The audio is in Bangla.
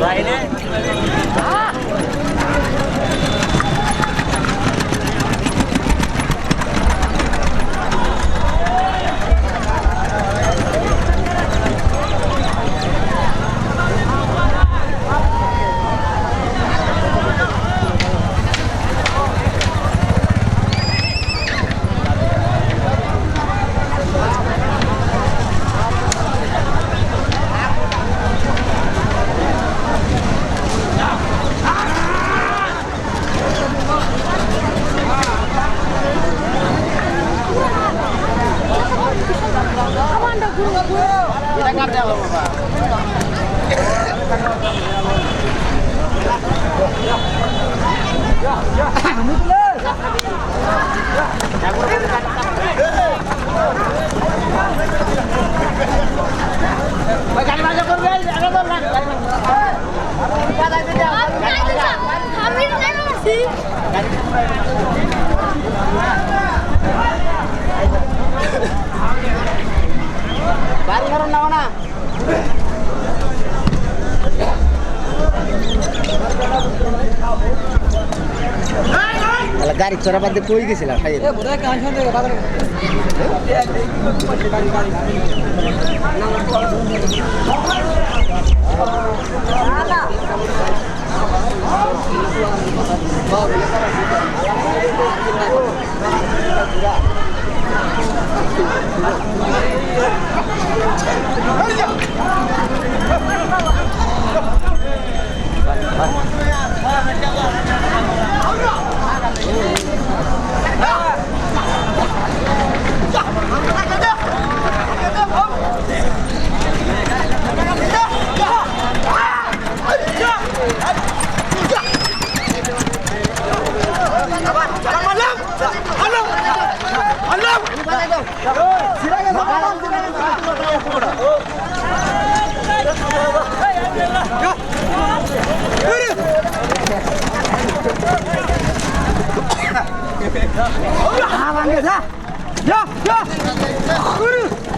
Right, eh? বাড়ি ঘর নাও না। গাড়ি চড়া বাদ দিয়ে কই গেছিলাম Yeah. 지나가서 가! 지나가서 가! 아, 반대다! 야! 야! 흐르!